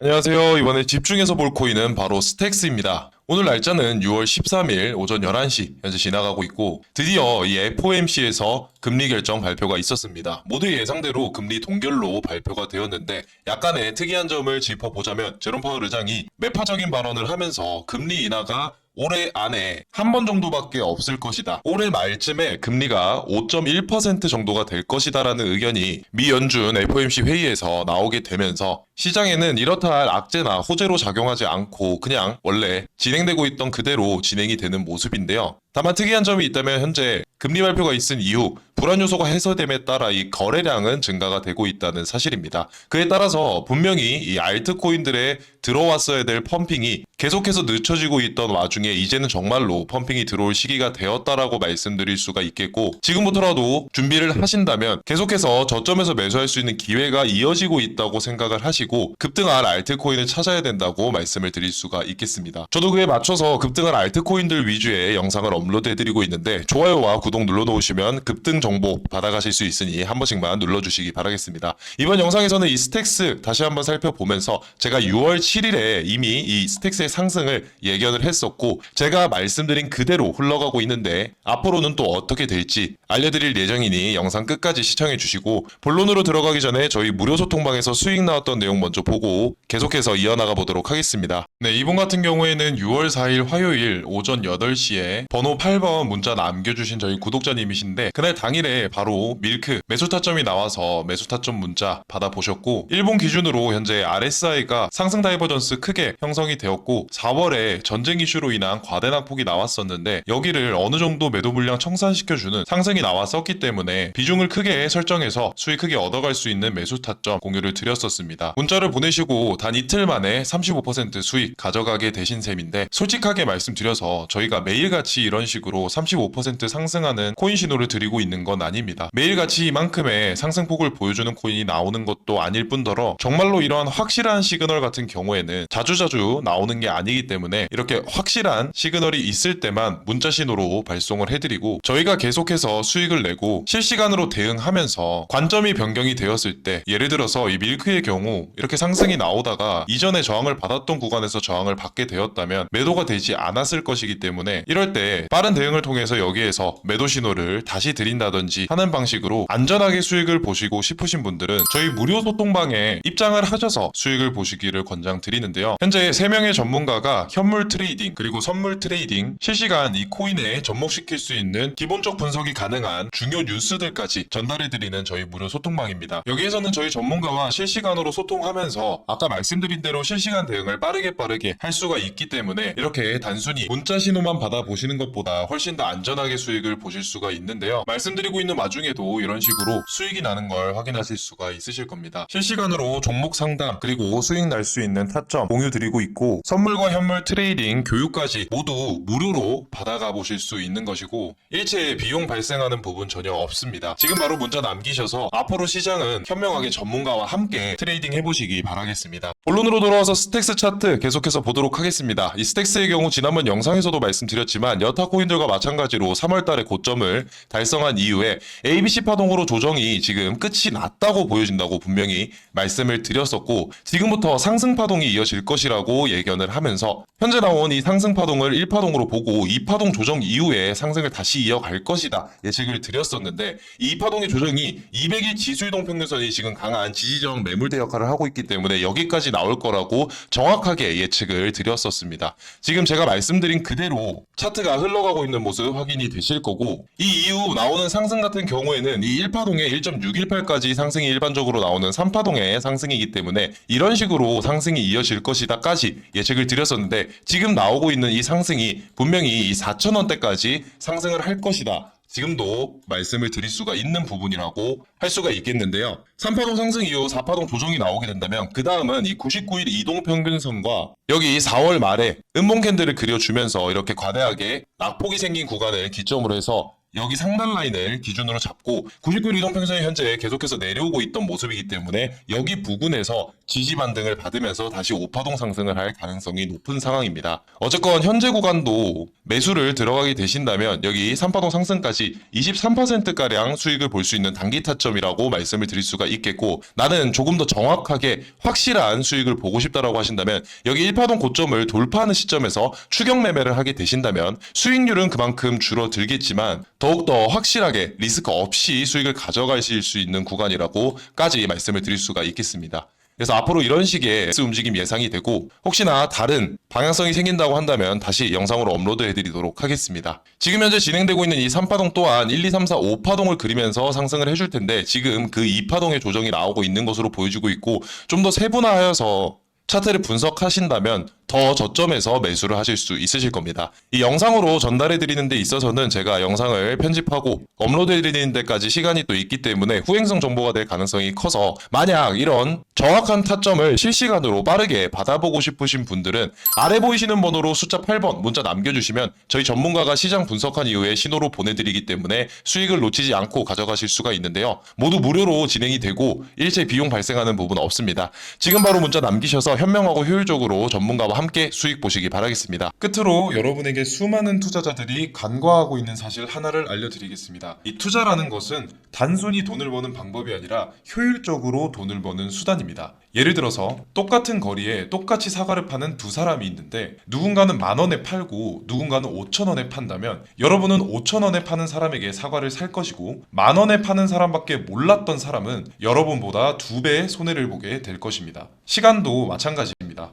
안녕하세요. 이번에 집중해서 볼 코인은 바로 스택스입니다. 오늘 날짜는 6월 13일 오전 11시 현재 지나가고 있고 드디어 이 FOMC에서 금리 결정 발표가 있었습니다. 모두 예상대로 금리 동결로 발표가 되었는데 약간의 특이한 점을 짚어보자면 제롬 파월 의장이 매파적인 발언을 하면서 금리 인하가 올해 안에 한 번 정도밖에 없을 것이다. 올해 말쯤에 금리가 5.1% 정도가 될 것이다라는 의견이 미 연준 FOMC 회의에서 나오게 되면서 시장에는 이렇다 할 악재나 호재로 작용하지 않고 그냥 원래 진행되고 있던 그대로 진행이 되는 모습인데요. 다만 특이한 점이 있다면 현재 금리 발표가 있은 이후 불안 요소가 해소됨에 따라 이 거래량은 증가가 되고 있다는 사실입니다. 그에 따라서 분명히 이 알트코인들의 들어왔어야 될 펌핑이 계속해서 늦춰지고 있던 와중에 이제는 정말로 펌핑이 들어올 시기가 되었다라고 말씀드릴 수가 있겠고 지금부터라도 준비를 하신다면 계속해서 저점에서 매수할 수 있는 기회가 이어지고 있다고 생각을 하시고 급등할 알트코인을 찾아야 된다고 말씀을 드릴 수가 있겠습니다. 저도 그에 맞춰서 급등할 알트코인들 위주의 영상을 업로드해드리고 있는데 좋아요와 구독 눌러놓으시면 급등 정보 받아가실 수 있으니 한 번씩만 눌러주시기 바라겠습니다. 이번 영상에서는 이 스택스 다시 한번 살펴보면서 제가 6월 7일에 이미 이 스택스의 상승을 예견을 했었고 제가 말씀드린 그대로 흘러가고 있는데 앞으로는 또 어떻게 될지 알려드릴 예정이니 영상 끝까지 시청해 주시고 본론으로 들어가기 전에 저희 무료 소통방에서 수익 나왔던 내용 먼저 보고 계속해서 이어나가 보도록 하겠습니다. 네, 이분 같은 경우에는 6월 4일 화요일 오전 8시에 번호 8번 문자 남겨주신 저희 구독자님이신데 그날 당일에 바로 밀크 매수 타점이 나와서 매수 타점 문자 받아보셨고 일본 기준으로 현재 RSI가 상승 다이버전스 크게 형성이 되었고 4월에 전쟁 이슈로 인한 과대 낙폭이 나왔었는데 여기를 어느 정도 매도 물량 청산시켜주는 상승이 나왔었기 때문에 비중을 크게 설정해서 수익 크게 얻어갈 수 있는 매수 타점 공유를 드렸었습니다. 문자를 보내시고 단 이틀 만에 35% 수익 가져가게 되신 셈인데 솔직하게 말씀드려서 저희가 매일같이 이런 식으로 35% 상승하는 코인 신호를 드리고 있는 건 아닙니다. 매일같이 이만큼의 상승폭을 보여주는 코인이 나오는 것도 아닐 뿐더러 정말로 이러한 확실한 시그널 같은 경우에는 자주자주 나오는 게 아니기 때문에 이렇게 확실한 시그널이 있을 때만 문자 신호로 발송을 해드리고 저희가 계속해서 수익을 내고 실시간으로 대응하면서 관점이 변경이 되었을 때 예를 들어서 이 밀크의 경우 이렇게 상승이 나오다가 이전에 저항을 받았던 구간에서 저항을 받게 되었다면 매도가 되지 않았을 것이기 때문에 이럴 때 빠른 대응을 통해서 여기에서 매도 신호를 다시 드린다든지 하는 방식으로 안전하게 수익을 보시고 싶으신 분들은 저희 무료 소통방에 입장을 하셔서 수익을 보시기를 권장드리는데요. 현재 3명의 전문가가 현물 트레이딩 그리고 선물 트레이딩 실시간 이 코인에 접목시킬 수 있는 기본적 분석이 가능한 중요 뉴스들까지 전달해드리는 저희 무료 소통방입니다. 여기에서는 저희 전문가와 실시간으로 소통 하면서 아까 말씀드린 대로 실시간 대응을 빠르게 빠르게 할 수가 있기 때문에 이렇게 단순히 문자 신호만 받아보시는 것보다 훨씬 더 안전하게 수익을 보실 수가 있는데요. 말씀드리고 있는 와중에도 이런 식으로 수익이 나는 걸 확인하실 수가 있으실 겁니다. 실시간으로 종목 상담 그리고 수익 날 수 있는 타점 공유 드리고 있고 선물과 현물 트레이딩 교육까지 모두 무료로 받아가 보실 수 있는 것이고 일체의 비용 발생하는 부분 전혀 없습니다. 지금 바로 문자 남기셔서 앞으로 시장은 현명하게 전문가와 함께 트레이딩 해보시기 바라겠습니다. 본론으로 돌아와서 스택스 차트 계속해서 보도록 하겠습니다. 이 스택스의 경우 지난번 영상에서도 말씀드렸지만 여타 코인들과 마찬가지로 3월달에 고점을 달성한 이후에 ABC 파동으로 조정이 지금 끝이 났다고 보여진다고 분명히 말씀을 드렸었고 지금부터 상승 파동이 이어질 것이라고 예견을 하면서 현재 나온 이 상승 파동을 1파동으로 보고 2파동 조정 이후에 상승을 다시 이어갈 것이다 예측을 드렸었는데 이 2파동의 조정이 200일 지수 이동 평균선이 지금 강한 지지적 매물대 역할을 하고 있기 때문에 여기까지 나올 거라고 정확하게 예측을 드렸었습니다. 지금 제가 말씀드린 그대로 차트가 흘러가고 있는 모습 확인이 되실 거고 이 이후 나오는 상승 같은 경우에는 이 1파동의 1.618까지 상승이 일반적으로 나오는 3파동의 상승이기 때문에 이런 식으로 상승이 이어질 것이다까지 예측을 드렸었는데 지금 나오고 있는 이 상승이 분명히 이 4,000원대까지 상승을 할 것이다. 지금도 말씀을 드릴 수가 있는 부분이라고 할 수가 있겠는데요. 3파동 상승 이후 4파동 조정이 나오게 된다면 그 다음은 이 99일 이동 평균선과 여기 4월 말에 음봉 캔들을 그려주면서 이렇게 과대하게 낙폭이 생긴 구간을 기점으로 해서 여기 상단 라인을 기준으로 잡고 99일 이동평선이 현재 계속해서 내려오고 있던 모습이기 때문에 여기 부근에서 지지 반등을 받으면서 다시 5파동 상승을 할 가능성이 높은 상황입니다. 어쨌건 현재 구간도 매수를 들어가게 되신다면 여기 3파동 상승까지 23%가량 수익을 볼 수 있는 단기 타점이라고 말씀을 드릴 수가 있겠고 나는 조금 더 정확하게 확실한 수익을 보고 싶다라고 하신다면 여기 1파동 고점을 돌파하는 시점에서 추격 매매를 하게 되신다면 수익률은 그만큼 줄어들겠지만 더욱더 확실하게 리스크 없이 수익을 가져가실 수 있는 구간이라고까지 말씀을 드릴 수가 있겠습니다. 그래서 앞으로 이런 식의 움직임 예상이 되고 혹시나 다른 방향성이 생긴다고 한다면 다시 영상으로 업로드 해 드리도록 하겠습니다. 지금 현재 진행되고 있는 이 3파동 또한 1, 2, 3, 4, 5파동을 그리면서 상승을 해줄 텐데 지금 그 2파동의 조정이 나오고 있는 것으로 보여지고 있고 좀 더 세분화하여서 차트를 분석하신다면 더 저점에서 매수를 하실 수 있으실 겁니다. 이 영상으로 전달해 드리는 데 있어서는 제가 영상을 편집하고 업로드해 드리는 데까지 시간이 또 있기 때문에 후행성 정보가 될 가능성이 커서 만약 이런 정확한 타점을 실시간으로 빠르게 받아보고 싶으신 분들은 아래 보이시는 번호로 숫자 8번 문자 남겨주시면 저희 전문가가 시장 분석한 이후에 신호로 보내드리기 때문에 수익을 놓치지 않고 가져가실 수가 있는데요. 모두 무료로 진행이 되고 일체 비용 발생하는 부분 없습니다. 지금 바로 문자 남기셔서 현명하고 효율적으로 전문가와 함께 수익 보시기 바라겠습니다. 끝으로 여러분에게 수많은 투자자들이 간과하고 있는 사실 하나를 알려드리겠습니다. 이 투자라는 것은 단순히 돈을 버는 방법이 아니라 효율적으로 돈을 버는 수단입니다. 예를 들어서 똑같은 거리에 똑같이 사과를 파는 두 사람이 있는데 누군가는 만 원에 팔고 누군가는 5천 원에 판다면 여러분은 5천 원에 파는 사람에게 사과를 살 것이고 만 원에 파는 사람밖에 몰랐던 사람은 여러분보다 두 배의 손해를 보게 될 것입니다. 시간도 마찬가지입니다.